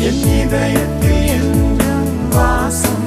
என் இதயத்தில் என்றும் வாசம்.